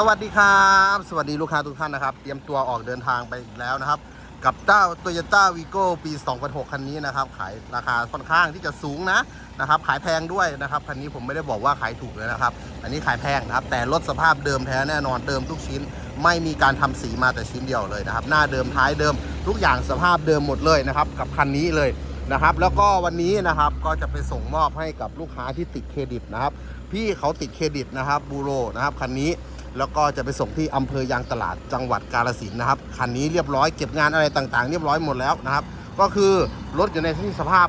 สวัสดีครับ สวัสดีลูกค้าทุกท่านนะครับ เตรียมตัวออกเดินทางไปอีกแล้วนะครับ กับเจ้า Toyota Vigo ปี 2006 คันนี้นะครับ ขายราคาค่อนข้างที่จะสูงนะนะครับ ขายแพงด้วยนะครับ คันนี้ผมไม่ได้บอกว่าขายถูกเลยนะครับ อันนี้ขายแพงนะครับ แต่รถสภาพเดิมแท้แน่นอนเดิมทุกชิ้น ไม่มีการทำสีมาแต่ชิ้นเดียวเลยนะครับ หน้าเดิมท้ายเดิมทุกอย่างสภาพเดิมหมดเลยนะครับ กับคันนี้เลยนะครับ แล้วก็วันนี้นะครับก็จะไปส่งมอบให้กับลูกค้าที่ติดเครดิตนะครับ พี่เขาติดเครดิตนะครับบูโรนะครับคันนี้ แล้วก็จะไปส่งที่อำเภอยางตลาดจังหวัดกาฬสินนะครับคันนี้เรียบร้อยเก็บงานอะไรต่างๆ เรียบร้อยหมดแล้วนะครับ ก็คือรถอยู่ในที่สภาพ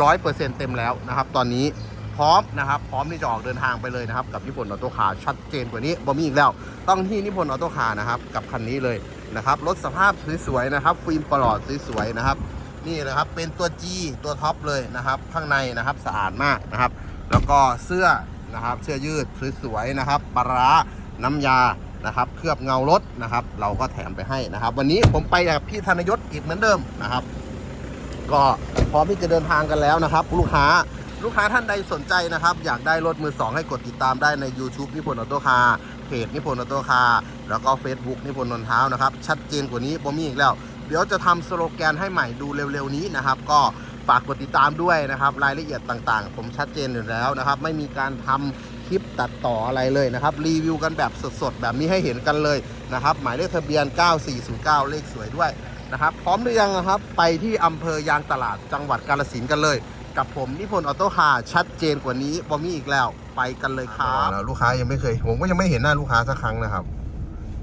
100%เต็มแล้วนะครับ ตอนนี้พร้อมนะครับ พร้อมที่จะออกเดินทางไปเลยนะครับ กับนิพนธ์ออโต้คาร์ชัดเจนกว่านี้บ่มีอีกแล้ว ต้องที่นิพนธ์ออโต้คาร์นะครับ กับคันนี้เลยนะครับรถสภาพสวยๆนะครับ ฟิล์มปลอดสวยๆนะครับ นี่นะครับเป็นตัว G ตัวท็อปเลยนะครับ ข้างในนะครับสะอาดมากนะครับ แล้วก็เสื้อนะครับ เสื้อยืดสวยๆนะครับปลา ร้าน้ำยานะครับ เคลือบเงารถนะครับ เราก็แถมไปให้นะครับ วันนี้ผมไปกับพี่ธนยศอีกเหมือนเดิมนะครับ ก็พร้อมที่จะเดินทางกันแล้วนะครับ ลูกค้าลูกค้าท่านใดสนใจนะครับ อยากได้รถมือ 2 ให้กดติดตามได้ใน YouTube นิพนธ์ออโต้คาร์เพจนิพนธ์ออโต้คาร์แล้วก็ Facebook นิพนธ์นนทเท้านะครับ ชัดเจนกว่านี้บ่มีอีกแล้ว เดี๋ยวจะทำสโลแกนให้ใหม่ดูเร็วๆนี้นะครับ ก็ฝากกดติดตามด้วยนะครับ รายละเอียดต่างๆ ผมชัดเจนอยู่แล้วนะครับ ไม่มีการทำค ลิปตัดต่ออะไรเลยนะครับรีวิวกันแบบสดๆ แบบนี้ให้เห็นกันเลยนะครับ หมายเลขทะเบียน 9409 เลขสวยด้วยนะครับพร้อมหรือยังนะครับไปที่อำเภอยางตลาดจังหวัดกาลสินกันเลย กับผมนิพนธ์ออโต้คาร์ชัดเจนกว่านี้บอมีอีกแล้วไปกันเลยครับลูกค้ายังไม่เคย ผมก็ยังไม่เห็นหน้าลูกค้าสักครั้งนะครับ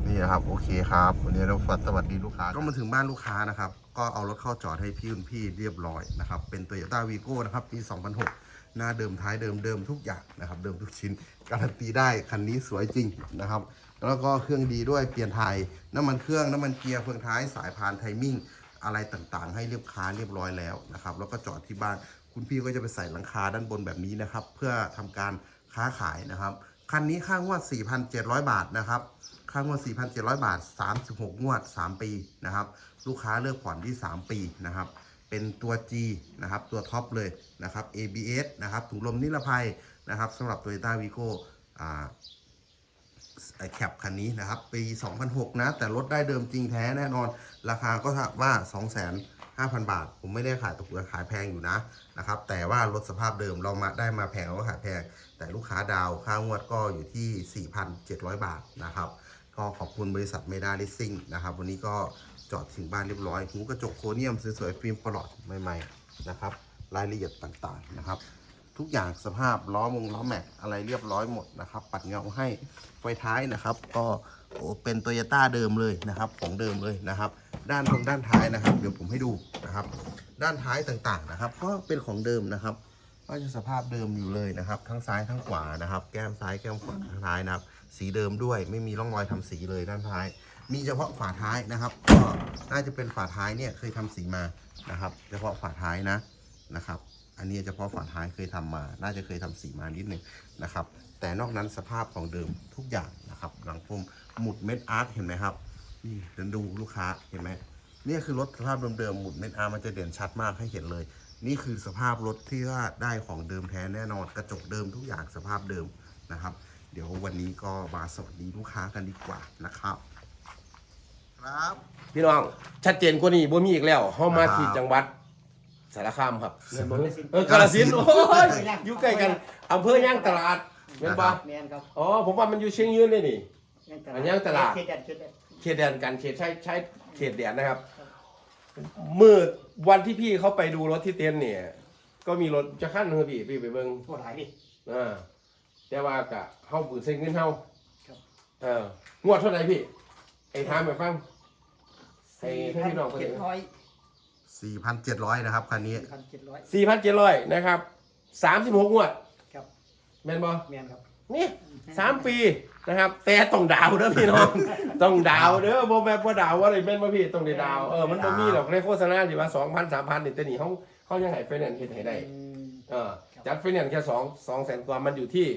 นี่นะครับโอเคครับวันนี้เราสวัสดีลูกค้า ก็มาถึงบ้านลูกค้านะครับ ก็เอารถเข้าจอดให้พี่คุณพี่เรียบร้อยนะครับ เป็น t o y ยต้าวีโก้นะครับปี 2006 หน้าเดิมท้ายเดิมเดิมทุกอย่างนะครับ เดิมทุกชิ้น การันตีได้คันนี้สวยจริงนะครับ แล้วก็เครื่องดีด้วยเปลี่ยนไทยน้ำมันเครื่องน้ำมันเกียร์เฟืองท้ายสายพานไทมิ่งอะไรต่างๆ ให้เรียบค้าเรียบร้อยแล้วนะครับ แล้วก็จอดที่บ้านคุณพี่ก็จะไปใส่หลังคาด้านบนแบบนี้นะครับ เพื่อทำการค้าขายนะครับ คันนี้ค่างวด 4,700 บาทนะครับค่างวด 4,700 บาท 36 งวด 3 ปีนะครับ ลูกค้าเลือกผ่อนที่ 3 ปีนะครับ เป็นตัว G นะครับ ตัวท็อปเลยนะครับ ABS นะครับ ถุงลมนิรภัยนะครับสำหรับ Toyota Vigo อ่าแคปคันนี้นะครับ ปี 2006 นะ แต่รถได้เดิมจริงแท้แน่นอน ราคาก็ว่า 2 0 0 0 0 5,000 บาท ผมไม่ได้ขายตกขายแพงอยู่นะนะครับ แต่ว่ารถสภาพเดิมเรามาได้มาแพงก็ขายแพง แต่ลูกค้าดาวค่างวดก็อยู่ที่ 4,700 บาทนะครับก็ขอบคุณบริษัทเมดาลิสซิ่งนะครับ วันนี้ก็จอดถึงบ้านเรียบร้อยหูกระจกโคเนียมสวยๆฟิล์มปลอดใหม่ๆนะครับ รายละเอียดต่างๆนะครับ ทุกอย่างสภาพล้อมงล้อแม็กอะไรเรียบร้อยหมดนะครับ ปัดเงาให้ไฟท้ายนะครับ ก็ โอ้เป็นโตโยต้าเดิมเลยนะครับ ของเดิมเลยนะครับ ด้านตรงด้านท้ายนะครับ เดี๋ยวผมให้ดูนะครับ ด้านท้ายต่างๆนะครับ ก็เป็นของเดิมนะครับ ก็จะสภาพเดิมอยู่เลยนะครับ ทั้งซ้ายทั้งขวานะครับ แก้มซ้ายแก้มขวาทั้งท้ายนะครับ สีเดิมด้วย ไม่มีร่องรอยทำสีเลยด้านท้าย มีเฉพาะฝาท้ายนะครับ ก็น่าจะเป็นฝาท้ายเนี่ยเคยทำสีมานะครับ เฉพาะฝาท้ายนะนะครับอันนี้เฉพาะฝาท้ายเคยทำมา น่าจะเคยทำสีมานิดหนึ่งนะครับ แต่นอกนั้นสภาพของเดิมทุกอย่างนะครับ หลังพรม หมุดเม็ดอาร์ตเห็นไหมครับ นี่เดินดูลูกค้าเห็นไหมนี่คือรถสภาพเดิมๆหมุดเม็ดอาร์มันจะเด่นชัดมากให้เห็นเลย นี่คือสภาพรถที่ว่าได้ของเดิมแท้แน่นอน กระจกเดิมทุกอย่างสภาพเดิมนะครับ เดี๋ยววันนี้ก็มาสวัสดีลูกค้ากันดีกว่านะครับ ครับพี่น้องชัดเจนกว่านี้บ่มีอีกแล้วเฮามาครับที่จังหวัดสารคามครับสารคามเออกาฬสินธุ์โอ้ยอยู่ใกล้กันอำเภอย่างตลาดแม่นบ่แมนครับอ๋อผมว่ามันอยู่เชียงยืนเลยนี่ อันย่างตลาด เขตแดนเขตแดน เขตแดนกันเขตใช้ใช้เขตแดนนะครับ มืดวันที่พี่เขาไปดูรถที่เต็นท์เนี่ย ก็มีรถจะขั้นหนึงครับพี่พี่ไปเบิ่งทั่วหลายดิ อ่าแต่ว่ากะเฮาปืนใส่เงินเฮาครับ เอองวดเท่าไหร่พี่ ไอ้ถามไปฟัง ให้ให้พี่น้องเพิ่น เจ็ดร้อย4,700 นะครับคันนี้พันเจ็ดร้อยสี่พันเจ็ดร้อยนะครับสามสิบหกงวด ครับแม่นบอแมนครับ นี่สามปี นะครับแต่ต้องดาวเด้อพี่น้อง ต้องดาวเด้อโบแม่นบ่ดาวว่าอะไรแม่นบ่พี่ต้องได้ดาวเออมันบ่มีหรอกในโฆษณาสิว่าสองพันสามพันนี่แต่นี่เขาเขายังให้ไฟแนนซ์เฮ็ดให้ได้อืมเออจัดไฟแนนซ์แค่สองสองแสนกว่ามันอยู่ที่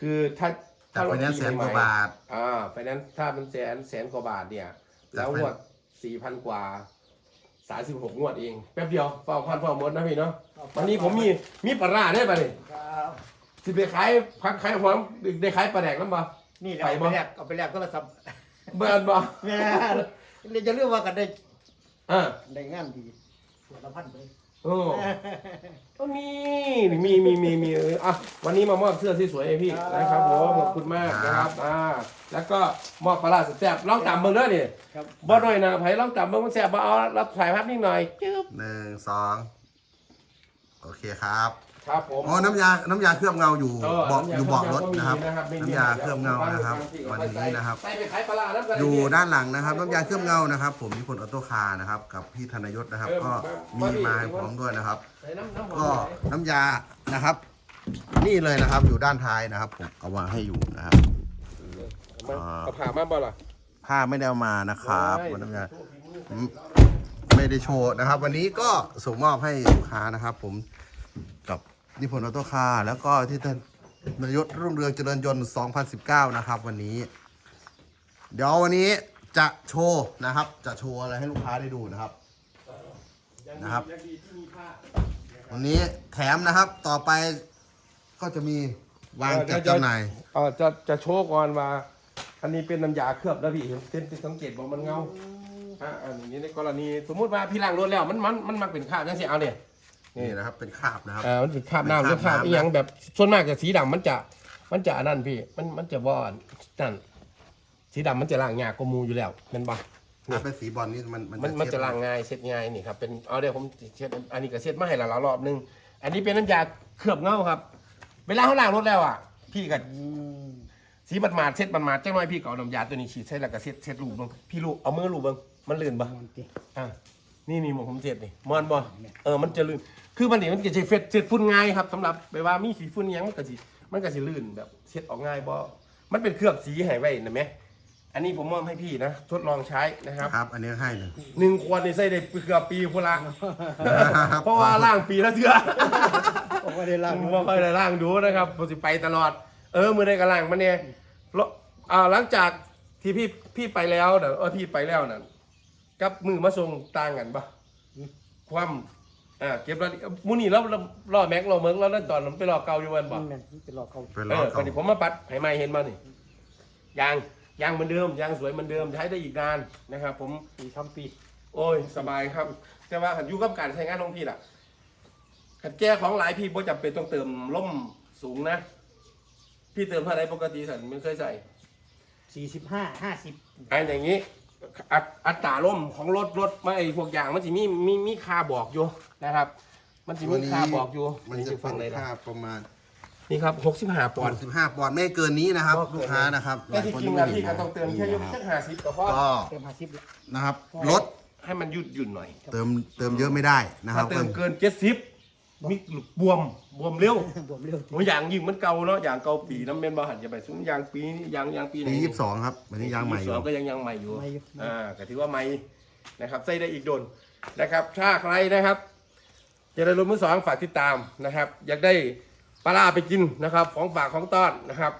คือถ้าแต่ไฟแนนซ์แสนกว่าบาทอ่าไฟแนนซ์ถ้ามันแสนแสนกว่าบาทเนี่ย แล้วงวดสี่พันกว่าสามสิบหกงวดเองแป๊บเดียวเฝ้าพันเฝ้าหมดนะพี่เนาะวันนี้ผมมีมีปลาร้าได้ป่ะนี่ครับสิไปขายพักขายหอมได้ขายปลาแดกน้ำบ่ นี่แหละไปเอาบ่ ไปแลกเอาไปแลกโทรศัพท์เบิร์นบ่แม่เรียนจะเรื่องว่ากันได้อ่าได้งานดีส่วนละพันเลยโอ้ก็มีมีมีมีมีเอออะวันนี้มามอบเสื้อที่สวยให้พี่นะครับผมขอบคุณมากนะครับอ่าแล้วก็มอบปลาร้าแซ่บๆลองตามเบิ่งเด้อนี่ครับบ่หน่อยนะไผลองตามเบิ่งมันแซ่บบ่เอารับถ่ายภาพนิดหน่อยจึ๊บ หนึ่งสองโอเคครับ ครับผมอ๋อน้ำยา น้ำยาเคลือบเงาอยู่เออเบาะน้ำยาอยู่เบาะรถนะครับเคลือบเงาก็มีนะครับ น้ำยาเคลือบเงานะครับบางวันทีนี้นะครับใส่ไปขายปลาร้าแล้วกันอยู่ด้านหลังนะครับ น้ำยาเคลือบเงานะครับ ผมนิพนธ์ออโต้คาร์นะครับ กับพี่ธนยศนะครับ ก็มีมาให้พร้อมด้วยนะครับใส่น้ำน้ำหอก็มน้ำยานะครับ นี่เลยนะครับอยู่ด้านท้ายนะครับ ผมเอาวางให้อยู่นะครับมาเอาผ่ามาบ่ล่ะผ้าไม่ได้เอามานะครับได้วันน้ำยาไม่ได้โชว์นะครับ วันนี้ก็ส่งมอบให้ลูกค้านะครับ ผมกับ นิพนธ์ออโต้คาร์แล้วก็ที่ท่านนายศรุ่งเรืองเจริญยนต์ 2019 นะครับ วันนี้ เดี๋ยววันนี้จะโชว์นะครับ จะโชว์อะไรให้ลูกค้าได้ดูนะครับ นะครับยังดีที่มีผ้าวันนี้แถมนะครับต่อไปก็จะมีวางจัดจำหน่ายเออจะจะโชว์ก่อนว่า อันนี้เป็นน้ำยาเคลือบแล้วพี่เห็นเส้นสังเกตบอกมันเงาอะอันนี้ในกรณีสมมุติว่าพี่ล้างรถแล้วมันมันมันมักเป็นคราบจังสิเอาเนี่ย นี่นะครับเป็นคราบนะครับ อ่ามันเป็นคราบน้ำหเป็รืนอคคราราบบน้ำ อีหยังแบบส่วนมากจะสีดำมันจะ มันจะอันนั้นพี่ มันมันจะว่อนนั่นสีดำมันจะล้างยากกว่าหมูอยู่แล้วแมันบ่ ถ้าเป็นสีบอลนี่มันมันมันเช็ดจะล้างง่ายเช็ดง่ายนี่ครับเป็นเอาเดี๋ยวผมเช็ดอันนี้ก็เช็ดมาให้หลายๆรอบนึง อันนี้เป็นน้ำยาเคลือบเงาครับ เวลาเขาล้างรถแล้วอะ พี่ก็อืมสีบัดมาดเช็ดบัดมาดจังน้อยพี่ก็เอาน้ำยาตัวนี้ฉีดใส่แล้วก็เช็ดเช็ดลูบเบิ่งพี่ลูบเอามือลูบเบิ่งมันลื่นบ่มันติอะนี่นี่หมวกผมเช็ดนี่มอนบ่เออมันจะลื่น คือมันนี่มันจะใช้เฟดเช็ดฝุ่นง่ายครับสำหรับไปว่ามีสีฝุ่นอิหยังมันก็สิมันก็สิลื่นแบบเช็ดออกง่ายบ่มันเป็นเคลือบสีให้ไว้นะแม่อันนี้ผมมอบให้พี่นะทดลองใช้นะครับครับ อันนี้ให้หนึ่ง หนึ่งขวดนี่ใส่ได้เกือบปีพุ่นละเพราะว่าล่างปีละเทื่อ ผมว่าได้ล่างผมว่าค่อยได้ล่างดูนะครับผมสิไปตลอด เออมือได้กระล่างมันเนี่ยแล้วอ่าหลังจากที่พี่พี่ไปแล้วเดี๋ยวเออพี่ไปแล้วนั่นกับมือมาส่งต่างกันปะความ อ่าเก็บรายละเอียดมูนี่แล้วรอแม็กรอเมิงแล้วนั่นตอนนั้นไปรอเกาอยู่วันบ่นี่แม่นเป็นหลอกเขาเป็นเอล้ออตอเก่านนี้ผมมาปัดให้ไม่เห็นมานี่ยางยางเหมือนเดิมยางสวยเหมือนเดิมใช้ได้อีกนานนะครับ ผม ปีทำปีโอ้ยสบายครับ แต่ว่าหันอยู่กับการใช้งานของพี่ล่ะขัดแก้ของหลายพี่บ่จำเป็นต้องเติมล่มสูงนะ พี่เติมเท่าไรปกติสันไม่เคยใส่สี่สิบห้าห้าสิบอันอย่างนี้ อัตอัตราล่มของรถรถไม่ไอพวกอย่างมันจะมีมีมีค่าบอกอยู่นะครับ มันจะมีค่าบอกอยู่มันจะฟัเป็งนเลยค่านะประมาณนี่ครับหกสิบห้าปอนด์65ปอนด์ไม่เกินนี้นะครับบ่เกินลูกค้านะครับแต่ที่จริงหลานะยคนพี่ก็ไม่ต้องเติมแค่นี่ยกนะคสัรับกห้าสิบก็พอก็เต็มห้าสิบเลยนะครับรถให้มันยืดหยุ่นหน่อยเติมเติมเยอะไม่ได้นะคถ้ารับเติมเกินเจ็ดสิบ มีบวมบวมเร็วบวมเร็ว โอ้ยอย่างยิงมันเก่าเนาะอย่างเก่าปีน้ำเมนบาหันจะไปซุ้มยางปีนี้ยางยางปีไหนปียี่สิบสองครับวันนี้ยางใหม่อสยู่องก็ยังยังใหม่อยู่ไม่อยู่ อ่าก็ถือว่าใหม่นะครับใส่ได้อีกโดนนะครับถ้าใครนะครับจะได้รถมือสองฝากติดตามนะครับ อยากได้ปลาร้าไปกินนะครับ ของฝากของต้อนนะครับ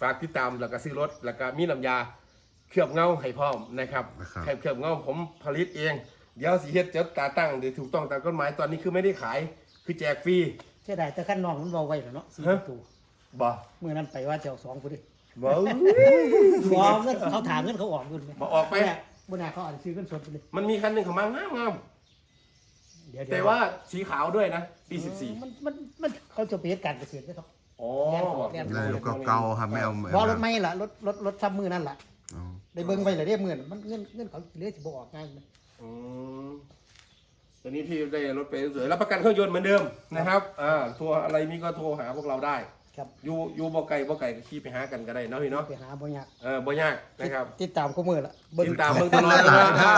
ฝากติดตามแล้วก็ซื้อรถแล้วก็มีน้ำยาเคลือบเงาให้พร้อมนะครับนะครับให้เคลือบเงาผมผลิตเอง เดี๋ยวสีเฮ็ดจดตาตั้งเดี๋ยวถูกต้องตามกฎหมายตอนนี้คือไม่ได้ขาย คือแจกฟรี เสียดายแต่ขั้นน้องมันเบาไว้แล้วเนาะสี่ฮะประตูบ่ เมื่อนั้นไปว่าจะเอาสองคนดิบ่บอเงินเขาถามเงินเขาออกเงินไหมบ่ออกไปบุญนาเขาอาจจะซื้อเงินสดไปเลยมันมีคันหนึ่งของมันงามงามเดี๋ยวๆเดี๋แต่ยวว่าสีขาวด้วยนะปีมันมันมันเขาจะไปเหตุการณ์เกษตรไหมครับ14อ๋อแน่นเลยรถเก่าๆครับไม่เอาบอรถไม่ล่ะรถรถรถซ้ำมือนั่นล่ะ อ๋อได้เบิ่งไปเลยได้เมื่อนมันเงินเงินเขาเหลือสิบ่ออกง่ายนะอืม ตอนนี้พี่ได้รถไปสวยรับประกันเครื่องยนต์เหมือนเดิมนะครับอ่าทัวร์อะไรมีก็โทรหาพวกเราได้ครับอยู่อยู่บ่ไกลบ่ไกลก็ขี่ไปหากันก็ได้เนาะพี่เนาะไปหาบ่ยากเออบ่ยากนะครับติดตามข้อมือละเบิ่งติดตามเบิ่งตลอดนะครับ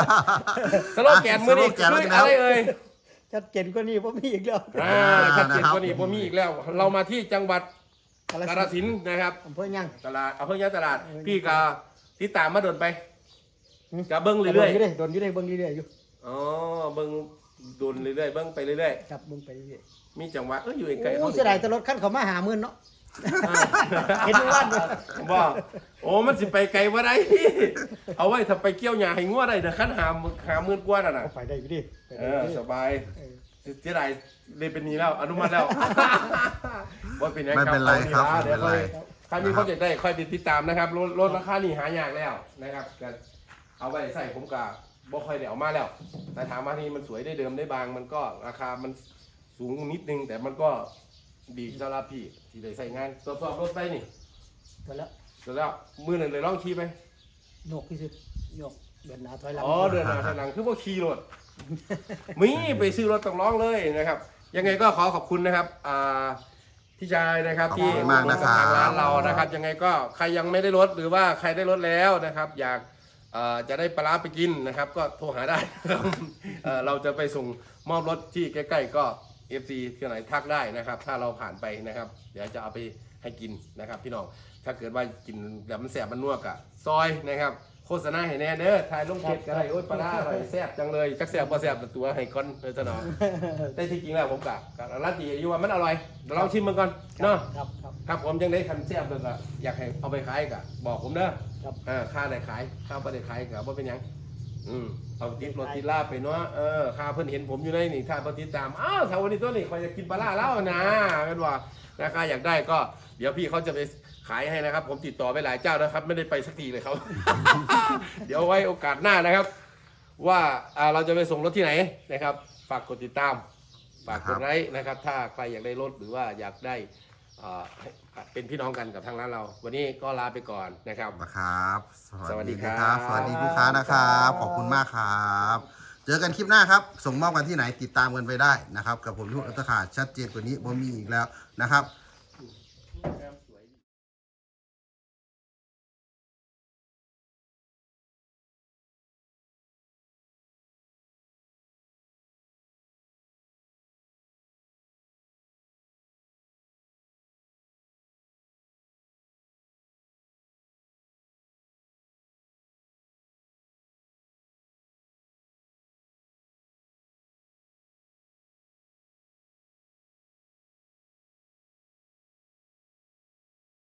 สโลแกนมื้อนี้คืออะไรเอ่ยชัดเจนกว่านี้บ่มีอีกแล้วอ่าชัดเจนกว่านี้บ่มีอีกแล้ว เรามาที่จังหวัดกาฬสินธุ์นะครับอำเภอย่างตลาดเอาเพิ่งย้ายตลาด พี่ก็ติดตามมาโดนไปก็เบิ้งเรื่อยๆโดนอยู่ได้เบิ่งเรื่อยๆอยู่ๆอ๋อเบิ้งโดนเรื่อยๆเบิ้งไปเรื่อยครับเบิ่งไปเรื่อยๆมีจังหวะเอออยู่ๆไกลๆโอ้เสียดายแต่รถคันเขามาหามื่นเนาะอ่าเห็นทุกวันเลยบ่โอ้มันสิไปไกลว่าได้เอาไว้ถ้าไปเกี่ยวหญ้าให้งัวได้นะคันหาหาหมื่นกว่าน่ะนะไปได้อยู่ดิไปเอได้ออยู่ดิสบายเออเสียดายเลยเป็นหนี้แล้วอนุมัติแล้วว่าเป็นหยังไม่เป็นไรครับอาไม่เดี๋ยวเป็นไรค่อยถ้ามีคนอยากได้ค่อยติดตามนะครับรถรถราคานี่หายากแล้วนะครับก็เอาไว้ใส่ผมกับ บ่ค่อยได้เอามาแล้ว แต่ถามว่านี่มันสวยได้เดิมได้บาง มันก็ราคามันสูงนิดนึง แต่มันก็ดีสำหรับพี่ที่ได้ใส่งานตรวจสอบรถไปนี่ก็แล้วเสร็จแล้วมือหนึ่งเลยลองขี่ไปโยกที่สุดโยกเดินหน้าถอยหลังอ๋อเดินหน้าถอยหลังคือว่าขี่รถมีไปซื้อรถต้องร้องเลยนะครับ ยังไงก็ขอขอบคุณนะครับอ่าพี่ชายนะครับขอบที่คุณมากนะครับ ทางร้านเรานะครับ ยังไงก็ใครยังไม่ได้รถหรือว่าใครได้รถแล้วนะครับ อยากเอ่อ จะได้ปลาร้าไปกินนะครับ ก็โทรหาได้นะครับเอ่อเราจะไปส่งมอบรถที่ใกล้ ๆ ก็ FC ที่ไหนทักได้นะครับ ถ้าเราผ่านไปนะครับ เดี๋ยวจะเอาไปให้กินนะครับ พี่น้องถ้าเกิดว่ากินแบบมันแสบมันนวกอะซอยนะครับ โฆษณาให้แน่เด้อถ่ายลงเพจก็ได้โอ๊ยปลาร้าอร่อยแซ่บจังเลยจักแซ่บบ่แซ่บแต่ตัวให้ก้อนเลยซะหน่อยแต่ที่จริงแล้วผมกะกะรัตตีอยู่ว่ามันอร่อยเดี๋ยวลองชิมมันก่อนเนาะ ครับครับครับผมยังได้คันแซ่บเลยก็อยากให้เอาไปขายกะบอกผมเด้อครับ อ่าค่าได้ขายค่าบ่ได้ขายกะบ่เป็นหยังอืมเอาติดรถติดลาบไปเนาะเออค่าเพิ่นเห็นผมอยู่ในนี่ถ้าบ่ติดตามอ้าวถ้าวันนี้ตัวนี้ข่อยอยากกินปลาร้าแล้วนะกันว่าราคาอยากได้ก็ เดี๋ยวพี่เขาจะไปขายให้นะครับ ผมติดต่อไปหลายเจ้านะครับ ไม่ได้ไปสักทีเลยครับ เดี๋ยวไว้โอกาสหน้านะครับ ว่าอ่าเราจะไปส่งรถที่ไหนนะครับ ฝากกดติดตาม ฝากกดไลค์นะครับ ถ้าใครอยากได้รถหรือว่าอยากได้ อ่าให้เป็นพี่น้องกันกับทางร้านเรา วันนี้ก็ลาไปก่อนนะครับ นะครับสวัสดีครับนะสวัสดีลูกค้านะครับ ขอบคุณมากครับ เจอกันคลิปหน้าครับ ส่งมอบกันที่ไหนติดตามกันไปได้นะครับ กับผมยุทธขาดชัดเจนกว่านี้บ่มีอีกแล้วนะครับ